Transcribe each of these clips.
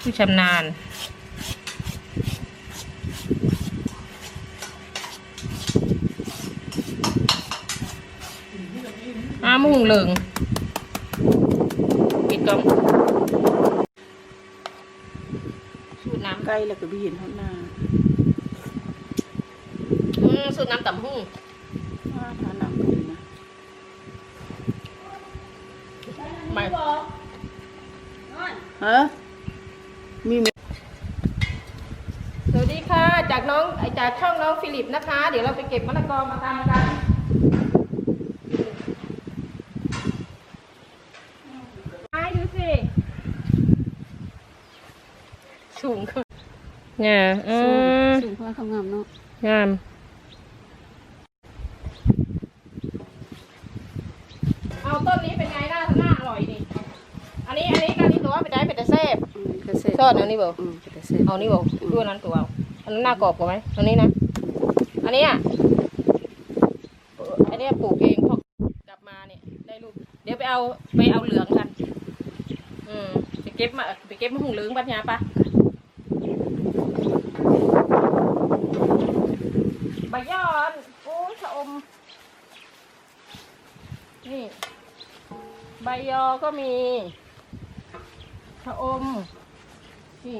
ผู้ชำนาญ อามุงเหลิงปิดกล้องสูตรน้ใกล้แล้วก็ไปเห็นเขาหน้าำอืมสูตรน้ำต่ำหุ่งว่าทาน้ำกันนะไม่ฮะ มีไหมสวัสดีค่ะ จากน้องจากช่องน้องฟิลิปนะคะ เดี๋ยวเราไปเก็บมะละกอมาตามกันไม้ดูสิ สูงขึ้นเนี่ยอืมสูงเพราะว่าเขางามเนาะงาม เอาต้นนี้เป็นไงหน้าหน้าอร่อยนี่อันนี้อันนี้การนี้ตัวเป็นได้เป็นแต่แซ่บ อื มก็เสร็จชอบอันนี้บ่อืมก็แต่เสร็จเอานี่บอกดูอันนั้นตัวเอาอันนั้นหน้ากรอบกว่าไหมอันนี้นะ อันเนี้อะอันเนี้ยปลูกเองพอกลับมาเนี่ยได้ลูก เดี๋ยวไปเอาไปเอาเหลืองกัน อืมไปเก็บมาไปเก็บมะฮุงเหลืองปัญญาปะใบยอนโอ้ยชะอม นี่ ใบยอก็มีชะอม นี่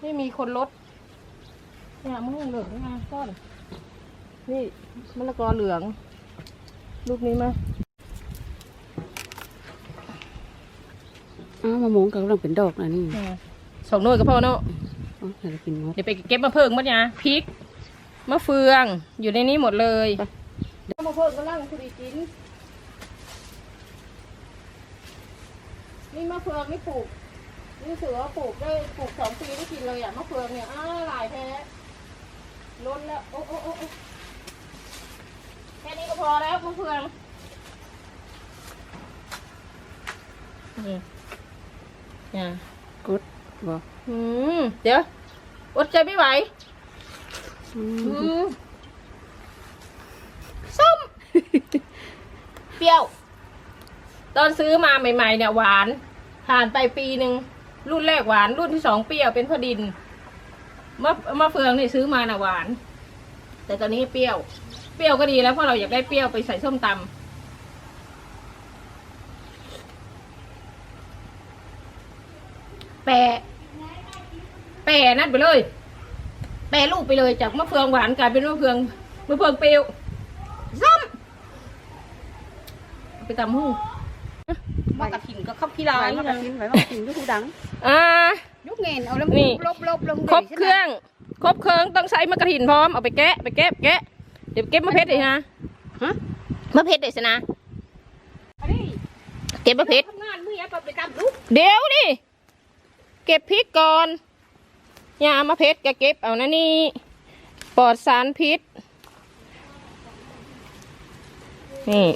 ไม่มีคนลดเนี่ยมะม่วงเหลืองนี่ไงก้อนนี่มะละกอเหลือง ลูกนี้มาอ้าวมะม่วงก็กำลังเป็นดอกนะนี่อ่าสองหน่วยก็พอเนาะอ๋อเดี๋ยวเรากินงบเดี๋ยวไปเก็บมะเพิงมัดยาพริกมะเฟืองอยู่ในนี้หมดเลยมะเพิงก็ล่างคุดีกินนี่มะเฟืองนี่ปลูก นี่ถือว่าปลูกได้ปลูกสองปีได้กินเลยอะมะเฟืองเนี่ยอ้าหลายแท้ล้นแล้ว โอ้โอ้โอ้โอ้แค่นี้ก็พอแล้วมะเฟืองนี่เนี่ยกดบ่อืมเดี๋ยวอดใจไม่ไหวอือืมมส้ม เปรี้ยว ตอนซื้อมาใหม่ ๆ เนี่ยหวาน ผ่านไปปีหนึ่ง รุ่นแรกหวาน รุ่นที่สองเปรี้ยวเป็นพอดินมะมะเฟืองนี่ซื้อมาน่ะหวาน แต่ตอนนี้เปรี้ยว เปรี้ยวก็ดีแล้วเพราะเราอยากได้เปรี้ยวไปใส่ส้มตำแปะแปะนั่นไปเลย แปรรูปไปเลยจากมะเฟืองหวานกลายเป็นมะเฟืองมะเฟืองเปรี้ยวส้มเอาไปตำหูมากระถิ่นก็ขับขี้ลาไว้ยมากนะระทิ้งไว้มากระทิ้งด้วยหูดังอ่า ยุกเงินเอาแล้วนี่ ลบลบลงครบเครื่อง ครบเครื่องต้องใช้มะกระถิ่นพร้อมเอาไปแกะไปแกะแกะเดี๋ยวเก็บมะเพ็ดเลยนะฮะมะเพ็ดเลยสินะอันนี้เก็บมะเพ็ดทำงานมือยับไปตามลูกเดี๋ยวดิเก็บพริกก่อนยามะเพ็ดก็เก็บเอานะนี่ปลอดสารพิษนี่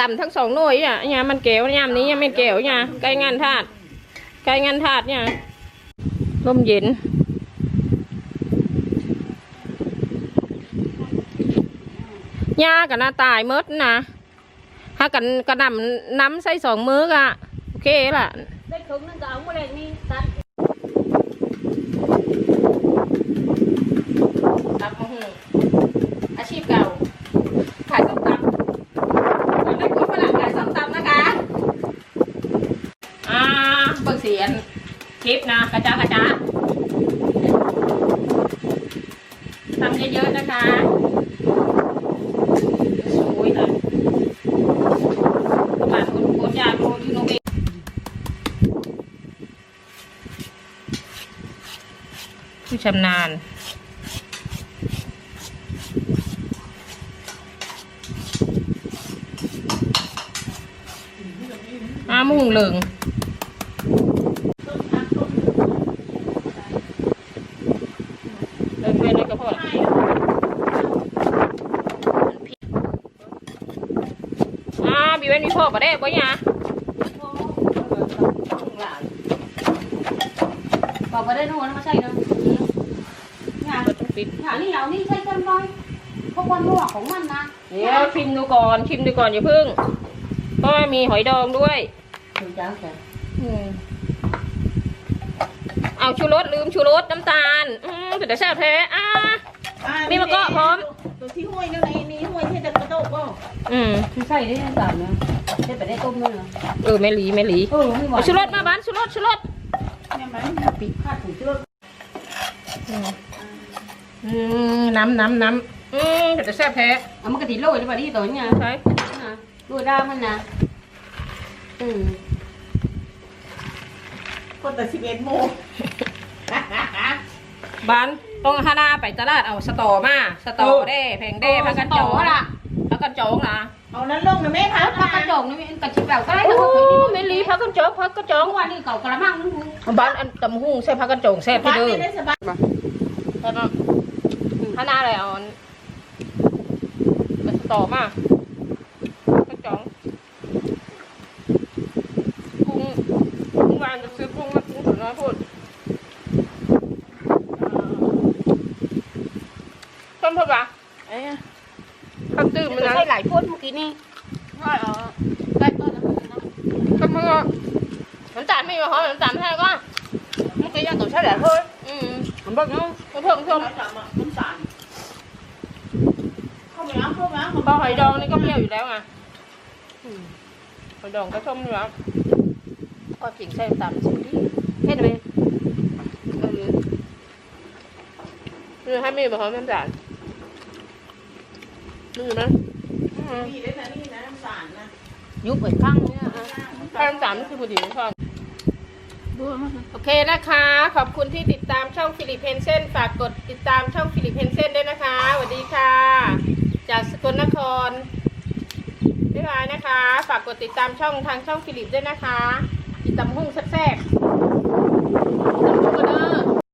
ต่ำทั้งสองหน่วยอะยามมันเกลียวยามนี้ยังไม่เกลียวเนี่ยใกล้งานทาดใกล้งานทาดเนี่ยลมเย็นยากับหน้าตายเมดนะถ้ากันกระนำน้ำใส่สองมื้อกะโอเคล่ะได้ถุงนึงก็เอามาแรงนี่ตัดตับมะฮุงอาชีพเก่าขายส้มตำยังไม่พูดฝรั่งขายส้มตำนะคะ อ่าเบิกเสียน คลิปนะกระจ้ากระจ้าทำเยอะๆนะคะสวยเลยตลาดคนโคตรยาโรยูโนเบะผู้ชำนาญอามุ่งเหลิงเดินไปเลยก็พอละ อ่าบีเว้นมีพ่อปะเด้บ่ยาบอกว่าได้นู่นมาใช่เนาะงานก็ต้องปิดงานนี่เรานี่ใช่กันร้อยพวกวันหัวของมันนะเดี๋ยวชิมดูก่อนชิมดูก่อนอย่าพึ่งเพราะว่ามีหอยดองด้วยถึงจ้าแกอืมเอาชูรสลืมชูรสน้ำตาลอืมแต่แซ่บแท้อ่ามีมะกอกพร้อมตัว ที่ห้วยนั่นไงนี่ห้วยที่จะกระโดดก็อืมไม่ใช่ได้สามเนาะได้ไปได้ต้มด้วยเนาะเออแม่หลีแม่หลีเออไม่หวาเอานชูรสมาบ้านชูรสชูรสเนี่ยไหมปีกคาดถึงเชือกอืมอืมน้ำน้ำน้ำอืมแต่แซ่บแท้เอามันกระติโรยได้ป่ะที่ตัวเนี่ยใช่โรยด้ามันนะอืมก็แต่สิบเอ็ดโมงบ้าน ต้องฮานาไปตลาดเอาสตอมาสตอเด้แพงเด้พักกันจองละพักกันจองนะเอานั้นลงนะแม่พัแล้กวพักกระจกนี่มันกระชิบแบบก็ได้โอ้ทั้งหมดแม่หลีพักกันจองพักกันจองเมื่อวานนี่เก่ากระมังนึงบ้านอันตำหุ่งใส่พักกันจองแซ่บพัที่กเด้อไม่ได้สบายแล้วก็ฮานาอะไรเอาอันเอาสตอมาพักกันจองกุ้งกุ้งวานจะซื้อกุ้งมากุ้งถึงน้อยพูดต้มผักกะ เอ้ย ข้าวตื้มมันนะ ใช่ หลายพวดเมื่อกี้นี่ใช่เออได้ต้นแล้วนะก็มึงอะน้ำตาลไม่มาหอมน้ำตาลไม่ให้ก็เมื่อกี้ยังต้องใช้แหละเฮ้ยอืมมันบอกเนาะเพิ่มเพิ่มน้ำตาลน้ำตาลเข้าไปนะเข้าไปนะพอหอยดองนี่ก็เปรี้ยวอยู่แล้วไงอืมหอยดองก็ส้มอยู่แล้วก็จริงใส่น้ำตาลมันสิดีเห็นไหมเออนี่ให้มีมาหอมน้ำตาลนี่ไห มอืมนี่ได้นะนี่นะน้ำตาลนะยุบไปข้างเนี่ยถ้าน้ำตาลนี่คือพอดีไม่ชอบโอเคนะคะ ขอบคุณที่ติดตามช่องฟิลิปเพนเซนฝากกดติดตามช่องฟิลิปเพนเซนด้วยนะคะสวัสดีค่ะ จากสกลนครบ๊ายบายนะคะ ฝากกดติดตามช่องทางช่องฟิลิปด้วยนะคะติดตามหุ้งแซ่บๆ